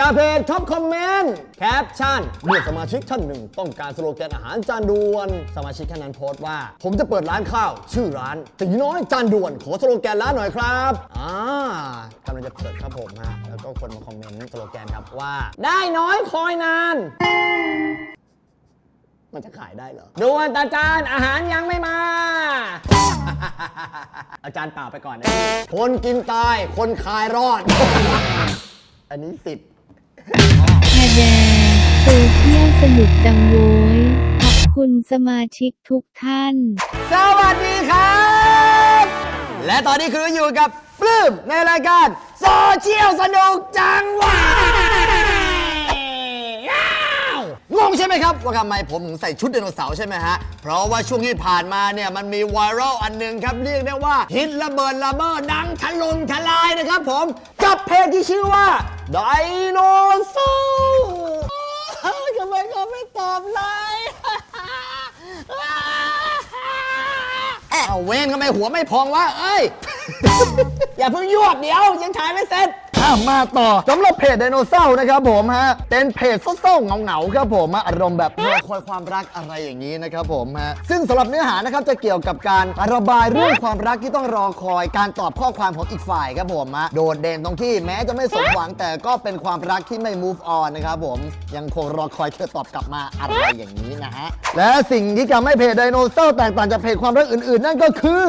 จากเพจท็อปคอมเมนต์แคปชั่นเมื่อสมาชิกท่านหนึ่ง ต้องการสโลแกนอาหารจานด่วน สมาชิกท่านนั้นโพสต์ว่า ผมจะเปิดร้านข้าว ชื่อร้านตีน้อยจานด่วน ขอสโลแกนร้านหน่อยครับอ่ากำลังจะเปิดครับผมฮะแล้วก็คนมาคอมเมนต์สโลแกนครับว่า ได้น้อยคอยนาน มันจะขายได้เหรอด่วนตาจานอาหารยังไม่มาอาจารย์เปล่าไปก่อนนะคนกินตายคนคายรอด อันนี้สิทธิ์ แฮแดโซเชียลสนุกจังโว้ยขอบคุณสมาชิกทุกท่าน สวัสดีครับ และตอนนี้คืออยู่กับปลื้มในรายการโซเชียลสนุกจังหวะงงใช่ไหมครับ ว่าทำไมผมถึงใส่ชุดไดโนเสาร์ใช่ไหมฮะ เพราะว่าช่วงที่ผ่านมาเนี่ย มันมีไวรัลอันหนึ่งครับ เรียกได้ว่า ฮิตระเบิดระเบ้อดังถล่มทลายนะครับผม กับเพจที่ชื่อว่า ไดโนเสาร์ทำไมเขาไม่ตอบเลยเอาเวนทำไมหัวไม่พองวะเอ้ย อย่าเพิ่งยวบเดี๋ยว ยังถ่ายไม่เสร็จ อะมาต่อสำหรับเพจไดโนเสาร์นะครับผมฮะเป็นเพจเศร้าๆเหงาๆครับผมอารมณ์แบบรอคอยความรักอะไรอย่างนี้นะครับผมฮะซึ่งสำหรับเนื้อหานะครับจะเกี่ยวกับการระบายเรื่องความรักที่ต้องรอคอย การตอบข้อความของอีกฝ่ายครับผมฮะโดดเด่นตรงที่แม้จะไม่สมหวังแต่ก็เป็นความรักที่ไม่ move on นะครับผมยังคงรอคอยเธอตอบกลับมาอะไรอย่างนี้นะฮะและสิ่งที่ทำให้เพจไดโนเสาร์แตกต่างจากเพจความรักอื่นๆ นั่นก็คือ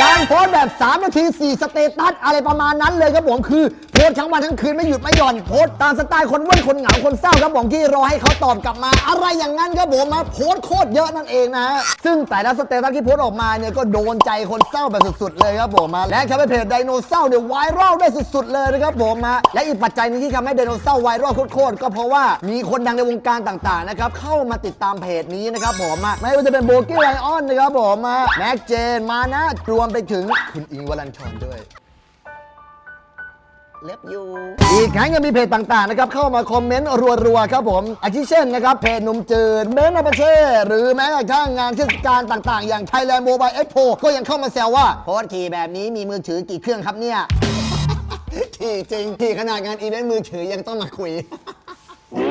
การโพสต์แบบ 3 นาที 4 สเตตัสอะไรประมาณนั้นเลยครับผมคือ โพสต์ทั้งวันทั้งคืนไม่หยุดไม่หย่อนโพสต์ตามสไตล์คนเว้นคนเหงาคนเศร้าครับผมที่รอให้เขาตอบกลับมา อะไรอย่างนั้นครับผมมาโพสต์โคตรเยอะนั่นเองนะฮะซึ่งแต่ละสเตตัสที่โพสต์ออกมาเนี่ยก็โดนใจคนเศร้าแบบสุดๆเลยครับผมมาและทำให้เพจไดโนเสาร์เนี่ยไวรัลได้สุดๆเลยนะครับผมมาและอีกปัจจัยหนึงที่ทำให้ไดโนเสาร์ไวรัลโคตรๆก็เพราะว่ามีคนดังในวงการต่างๆนะครับเข้ามาติดตามเพจนี้นะครับผมมาไม่ว่าจะเป็นโบกี้ไลออนนะครับผมมาแม็กเจนมานะรวมไปถึงคุณอิงค์วลันชรด้วย เล็บยูอีกทั้งยังมีเพจต่างๆนะครับเข้ามาคอมเมนต์รัวๆครับผมอาทิเช่นนะครับเพจหนุ่มจืดเมนอาเปเช่หรือแม้กระทั่งงานเทศกาลต่างๆ อย่าง Thailand Mobile Expo ก็ยังเข้ามาแซวว่าโพสต์ขี่แบบนี้มีมือถือกี่เครื่องครับเนี่ยขี่จริงขี่ขนาดงานอีเวนต์มือถือยังต้องมาคุย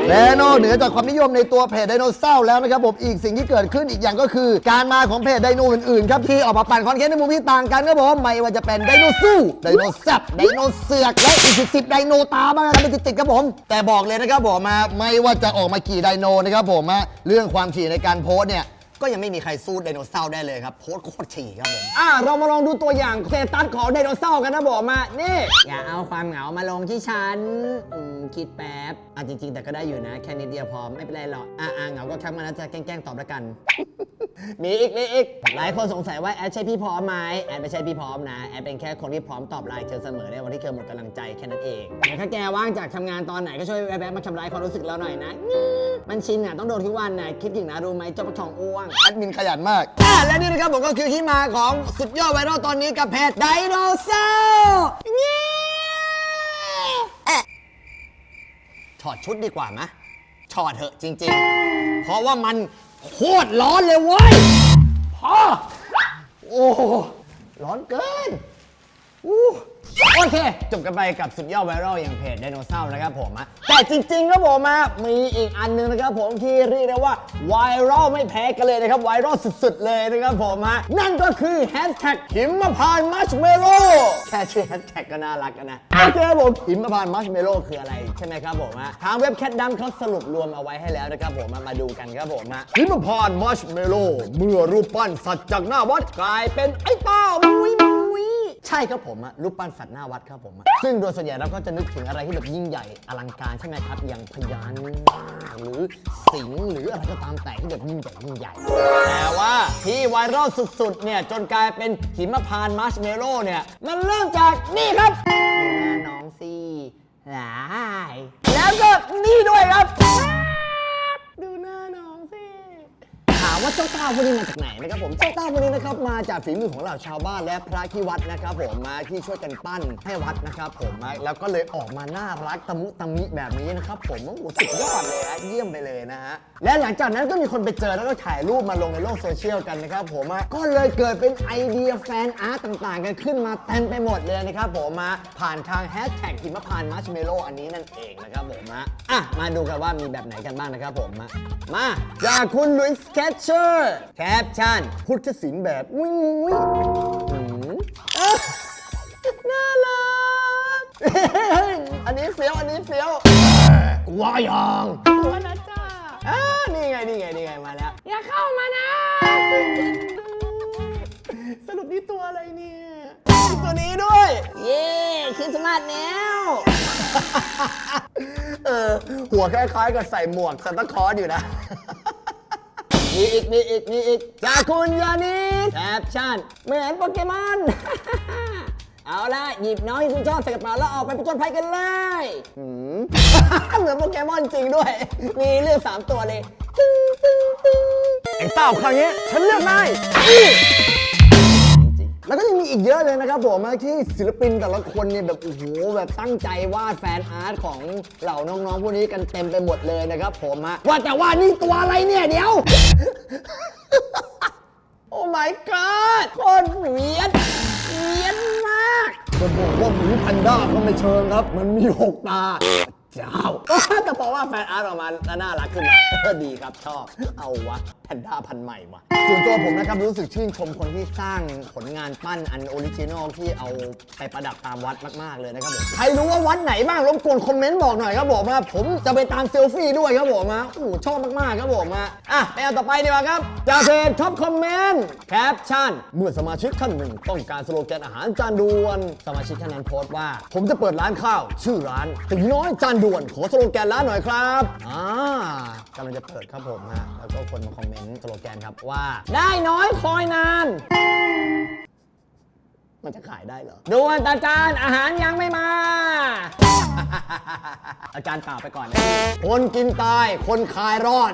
และนอกเหนือจากความนิยมในตัวเพจไดโนเสาร์แล้วนะครับผมอีกสิ่งที่เกิดขึ้นอีกอย่างก็คือ การมาของเพจไดโนอื่นๆครับที่ออกมาปั่นคอนเทนต์ในมุมที่ต่างกันครับผมไม่ว่าจะเป็นไดโนสู้ไดโนแซบไดโนเสือกและอีกสิบไดโนตาบ้ากันเป็นติดๆครับผม แต่บอกเลยนะครับผมมาไม่ว่าจะออกมากี่ไดโนนะครับผมมาเรื่องความถี่ในการโพสเนี่ย ก็ยังไม่มีใครสู้ไดโนเสาร์ได้เลยครับโพสต์โคตรฉี่ครับผม อ่าเรามาลองดูตัวอย่างสเตตัสของไดโนเสาร์กันนะบอกมา นี่ อย่าเอาความเหงามาลงที่ฉันอืมคิดแป๊บ อะจริง ๆ แต่ก็ได้อยู่นะ แค่นิดเดียวพอไม่เป็นไรหรอกอ่าอ่าเหงาก็ทักมาแล้วจะแกล้งๆตอบล้วกัน มีอีกมีอีก หลายคนสงสัยว่าแอดใช่พี่พร้อมไหมแอดไม่ใช่พี่พร้อมนะแอดเป็นแค่คนที่พร้อมตอบไลน์เธอเสมอในวันที่เธอหมดกำลังใจแค่นั้นเองแต่ถ้าแกว่างจากทำงานตอนไหนก็ช่วยแวะๆมาทำร้ายความรู้สึกเราหน่อยนะมันชินอะต้องโดนทุกวันน่ะคิดถึงนะรู้ไหมเจ้าปะทองอ้วง แอดมินขยันมาก อะและนี่นะครับผมก็คือที่มาของสุดยอดไวรัลตอนนี้กับเพจไดโนเสาร์เงี้ยถอดชุดดีกว่าไหมถอดเถอะจริง ๆ เพราะว่ามันโคตรร้อนเลยเว้ยพอโอ้โหร้อนเกินอู้ โอเค จบกันไปกับสุดยอดไวรัลอย่างเพจไดโนเสาร์นะครับผมอะแต่จริงๆครับผมอะมีอีกอันหนึงนะครับผมที่เรียกได้ว่าไวรัลไม่แพ้กันเลยนะครับไวรัลสุดๆเลยนะครับผมอะนั่นก็คือแฮชแท็กหิมพานต์มัชเมโลแค่ชื่อแฮชแท็กก็น่ารักนนะโอเคครับผมหิมพานต์มัชเมโลคืออะไรใช่ไหมครับผมอะทางเว็บแคทดัมเขาสรุปรวมเอาไว้ให้แล้วนะครับผมอะมาดูกันครับผมอะหิมพานต์มัชเมโลเมื่อรูปปั้นสัตว์จากหน้าวัดกลายเป็นไอ้เต้ามุ้ย ใช่ครับผมอะรูปปั้นสัตว์หน้าวัดครับผมอะซึ่งโดยส่วนใหญ่เราก็จะนึกถึงอะไรที่แบบยิ่งใหญ่อลังการใช่ไหมครับอย่างพญานาคหรือสิงห์หรืออะไรก็ตามแต่ที่แบบยิ่งใหญ่ยิ่งใหญ่ แต่ว่าที่ไวรัลสุดๆเนี่ยจนกลายเป็นหิมพานต์มาร์ชเมลโล่เนี่ยมันเริ่มจากนี่ครับดูหน้าน้องสิหลายแล้วก็นี่ด้วยครับ ว่าเจ้าต้าพวกนี้มาจากไหนนะครับผมเจ้าต้าพวกนี้นะครับมาจากฝีมือของเหล่าชาวบ้านและพระที่วัดนะครับผมมาที่ช่วยกันปั้นให้วัดนะครับผมมาแล้วก็เลยออกมาน่ารักตะมุตะมิแบบนี้นะครับผมโอ้โหสุดยอดเลยฮะเยี่ยมไปเลยนะฮะและหลังจากนั้นก็มีคนไปเจอแล้วก็ถ่ายรูปมาลงในโลกโซเชียลกันนะครับผมอะก็เลยเกิดเป็นไอเดียแฟนอาร์ตต่างๆ กันขึ้นมาเต็มไปหมดเลยนะครับผมมาผ่านทางแฮชแท็กหิมพานต์มัชเมโลอันนี้นั่นเองนะครับผมอะอะมาดูกันว่ามีแบบไหนกันบ้างนะครับผมมามาจากคุณลุยส์แคชเชอร์แคปชั่นพุทธศิลป์แบบวิงวิงอืมอะน่ารัก อันนี้เฟี้ยวอันนี้เฟี้ยวกลัวยังกลัวนะจ้าอ่านี่ไงนี่ไงนี่ไงมาแล้ว อย่าเข้ามานะ สรุปนี่ตัวอะไรเนี่ยมีตัวนี้ด้วย เย้คริสต์มาสแล้วเออหัวคล้ายๆกับใส่หมวกซันตาคลอสอยู่นะ มีอีกมีอีกมีอีกจากคุณยานิสแคปชั่นเหมือนโปเกมอน เอาละหยิบน้องที่คุณชอบใส่กระเป๋าแล้วออกไปผจญภัยกันเลยหืม เหมือนโปเกมอนจริงด้วย มีเลือกสามตัวเลยตึ้งตึ้งตึ้งไอ้เต้าคราวนี้ฉันเลือกนาย แล้วก็ยังมีอีกเยอะเลยนะครับผมที่ศิลปินแต่ละคนเนี่ยแบบโอ้โหแบบตั้งใจวาดแฟนอาร์ตของเหล่าน้องๆพวกนี้กันเต็มไปหมดเลยนะครับผมอะว่าแต่ว่านี่ตัวอะไรเนี่ยเดี๋ยว โอ้ my god โคตรเวียนเวียนมากจะบอกว่าหมูแพนด้าก็ไม่เชิงครับ มันมีหกตาเจ้าแต่บอกว่าแฟนอาร์ตออกมาแล้วน่ารักขึ้นมาดีครับชอบ เอาวะแพนด้าพันธุ์ใหม่มาส่วนตัวผมนะครับรู้สึกชื่นชมคนที่สร้างผลงานปั้นอันออริจินอลที่เอาไปประดับตามวัดมาก ๆ เลยนะครับผม ใครรู้ว่าวัดไหนบ้างรบกวนคอมเมนต์บอกหน่อยครับผมนะผมจะไปตามเซลฟี่ด้วยครับผมนะโอ้โหชอบมาก ๆ ครับผมนะอะไปเอาต่อไปดีกว่าครับจากเพจท็อปคอมเมนต์แคปชั่นเมื่อสมาชิกท่านหนึ่งต้องการสโลแกนอาหารจานด่วน สมาชิกท่านนั้นโพสต์ว่า ผมจะเปิดร้านข้าว ชื่อร้านตีน้อยจานด่วนขอสโลแกนร้านหน่อยครับอ่ากำลังจะเปิดครับผมฮะแล้วก็คนมาคอมเมนต์สโลแกนครับว่า ได้น้อยคอยนาน มันจะขายได้เหรอด่วนตาจานอาหารยังไม่มา อาจารย์เปล่าไปก่อนนะคนกินตายคนคายรอด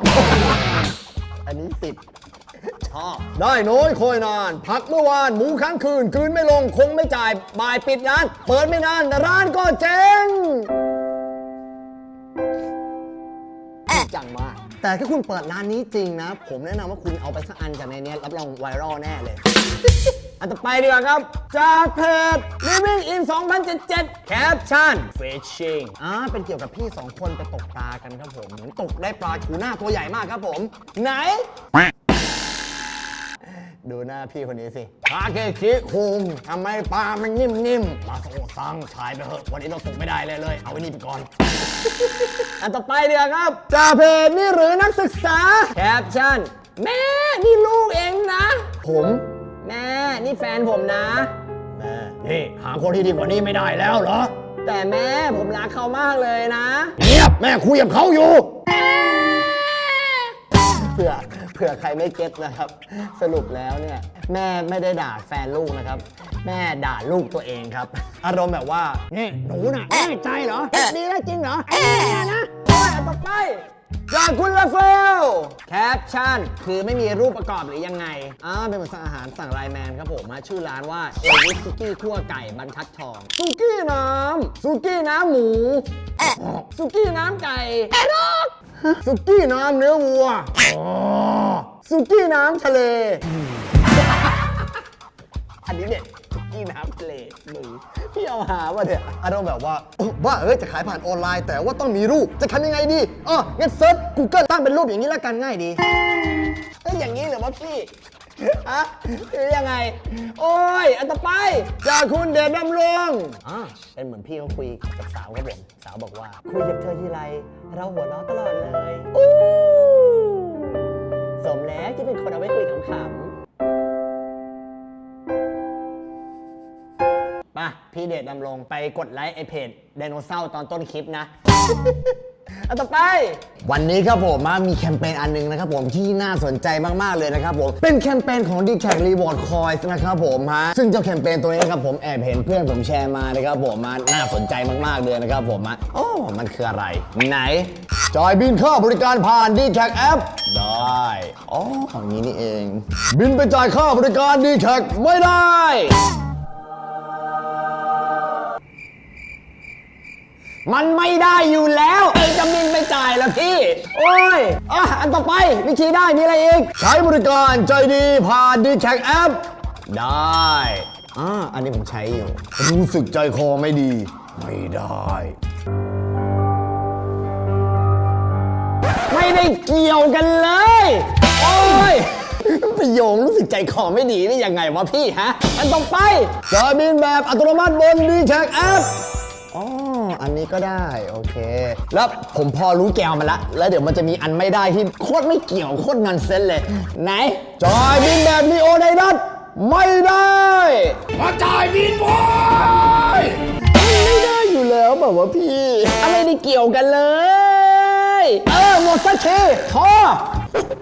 อันนี้สิบชอบ ได้น้อยคอยนาน พักเมื่อวานหมูค้างคืน คืนไม่ลงคงไม่จ่ายบ่ายปิดร้าน เปิดไม่นานร้านก็เจ๊ง จริงจังมากแต่ถ้าคุณเปิดร้านนี้จริงนะ ผมแนะนำว่าคุณเอาไปสักอันจากในเนี้ยรับรองไวรัลแน่เลย อันต่อไปดีกว่าครับ จากเพจ Living in 2077 Caption Fishing อ่าเป็นเกี่ยวกับพี่สองคนไปตกปลากันครับผม เหมือนตกได้ปลาทูน่าตัวใหญ่มากครับผม ไหน ดูหน้าพี่คนนี้สิคาเกคิคุงทำไมปลามันนิ่มๆ มาโซซังชายไปเถอะ วันนี้เราตกไม่ได้เลยเลย เอาไว้นี่ไปก่อน อันต่อไปเดียวครับจากเพจนี่หรือนักศึกษา แคปชั่น แม่ นี่ลูกเองนะ ผมแม่ นี่แฟนผมนะ แม่นี่หาคนที่ดีกว่านี้ไม่ได้แล้วเหรอ แต่แม่ผมรักเขามากเลยนะ เงียบแม่คุยกับเขาอยู่เผื่อเผื่อใครไม่เก็ตนะครับ สรุปแล้วเนี่ยแม่ไม่ได้ด่าแฟนลูกนะครับ แม่ด่าลูกตัวเองครับ อารมณ์แบบว่านี่หนูน่ะแน่ใจเหรอดีแล้วจริงเหรอแน่นะโอ้ยอันต่อไปจากคุณลาเฟลแคปชั่น คือไม่มีรูปประกอบหรือยังไงอ่าเป็นเหมือนสั่งอาหารสั่งไลน์แมนครับผมมาชื่อร้านว่าเอวิสซุกี้ทั่วไก่บรรทัดทองซุกี้น้ำซุกี้น้ำหมูซุกี้น้ำไก่แอดอก สุกี้น้ำเนื้อวัวอ๋อสุกี้น้ำทะเล อันนี้เนี่ยสุกี้น้ำทะเลมือพี่เอาหาว่าเนี่ยอารมณ์แบบว่าโอ้ว่าเอ้ยจะขายผ่านออนไลน์ แต่ว่าต้องมีรูป จะทำยังไงดีอ๋องั้นเซิร์ช Google ตั้งเป็นรูปอย่างนี้แล้วกันง่ายดีเอ้ยอย่างนี้เหรือวะพี่ ฮะหรือยังไง โอ้ย อันต่อไปจากคุณเดชดำรงอ่าเป็นเหมือนพี่เขาคุยกับสาวครับผมสาวบอกว่า คุยกับเธอทีไร เราหัวเราะตลอดเลยอู้สมแล้วที่เป็นคนเอาไว้คุยขำๆป่ะ พี่เดชดำรงไปกดไลค์ไอเพจไดโนเสาร์ตอนต้นคลิปนะ อันต่อไป วันนี้ครับผมมามีแคมเปญอันหนึงนะครับผมที่น่าสนใจมากๆเลยนะครับผมเป็นแคมเปญของ d c a c Reward Coins นะครับผมฮะซึ่งเจ้าแคมเปญตัวนี้นะครับผมแอบเห็นเพื่อนผมแชร์มานะครับผมมาน่าสนใจมากๆเลยนะครับผมมาโอ้มันคืออะไร ไหน จอยบินเข้าบริการผ่าน d c a c App ได้ได้อ๋ออย่างนี้นี่เอง บินไปจ่ายค่าบริการดีแท็กไม่ได้ มันไม่ได้อยู่แล้วเองจะบินไปจ่ายแล้วพี่ โอ้ยอะอันต่อไปวิธีได้มีอะไรอีก ใช้บริการใจดีผ่านดีแท็กแอป ได้อ่าอันนี้ผมใช้อยู่ รู้สึกใจคอไม่ดี ไม่ได้ ไม่ได้เกี่ยวกันเลย โอ้ยประโยงรู้สึกใจคอไม่ดีนี่ยังไงวะพี่ฮะ อันต่อไปจะบินแบบอัตโนมัติบนดีแท็กแอปอ๋อ อันนี้ก็ได้ โอเค แล้วผมพอรู้แกวมันละ แล้วเดี๋ยวมันจะมีอันไม่ได้ที่โคตรไม่เกี่ยว โคตรนอนเซนเลย ไหน จอยบินแบบนีโอไดนัทไม่ได้มาจ่ายบินบอยไม่ได้อยู่แล้วแบบว่าพี่ อะไรได้เกี่ยวกันเลย เออหมดสักทีพอ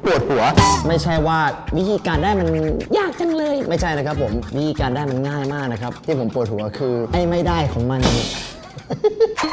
ปวดหัว ไม่ใช่ว่าวิธีการได้มันยากจังเลย ไม่ใช่นะครับผม วิธีการได้มันง่ายมากนะครับ ที่ผมปวดหัวคือไอ้ไม่ได้ของมัน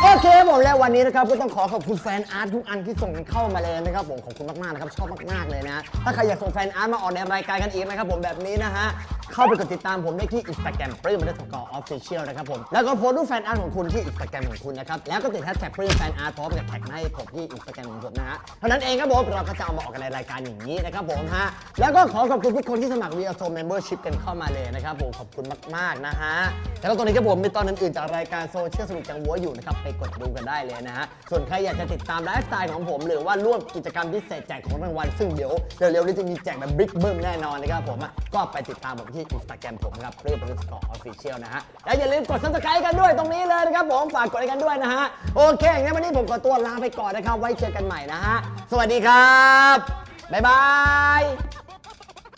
โอเคผมและวันนี้นะครับก็ต้องขอขอบคุณแฟนอาร์ตทุกอันที่ส่งเข้ามาเลยนะครับผมขอบคุณมากๆนะครับชอบมากๆเลยนะ ถ้าใครอยากส่งแฟนอาร์ตมาออกในรายการกันอีกนะครับผมแบบนี้นะฮะเข้าไปกดติดตามผมได้ที่ Instagram ปลื้มมันได้สกอร์ออฟฟิเชียลนะครับผมแล้วก็โพสต์รูปแฟนอาร์ตของคุณที่ Instagram ของคุณนะครับแล้วก็ติดแฮชแท็กปลื้มแฟนอาร์ตพร้อมกับแท็กให้ผมที่ Instagram ของผมนะฮะเท่านั้นเองครับผมเราก็จะเอามาออกกันในรายการอย่างนี้นะครับผมฮะแล้วก็ขอขอบคุณทุกคนที่สมัคร v ี s o Membership กันเข้ามาเลยนะครับผมขอบคุณมากๆนะฮะแล้วก็ตอนนี้ครับผมมีตอนอื่นๆจากรายการโซเชียลสนุกจังหัวอยู่นะครับไปกดดูกันได้เลยนะฮะส่วนใครอยากจะติดตามไลฟ์สไตล์ของผม หรือว่าร่วมกิจกรรมพิเศษแจกของรางวัลซึ่งเดี๋ยวเร็วๆนี้จะมีแจกแบบบิ๊กเบิ้มแน่นอนนะครับผมอะก็ไปติดตามผมที่อินสตาแกรมผมครับเรื่องเป็นสกอร์ออฟฟิเชียลนะฮะและอย่าลืมกดซับสไครต์กันด้วยตรงนี้เลยนะครับผมฝากกดกันด้วยนะฮะโอเคงั้นวันนี้ผมขอตัวลาไปก่อนนะครับไว้เจอกันใหม่นะฮะสวัสดีครับบ๊ายบาย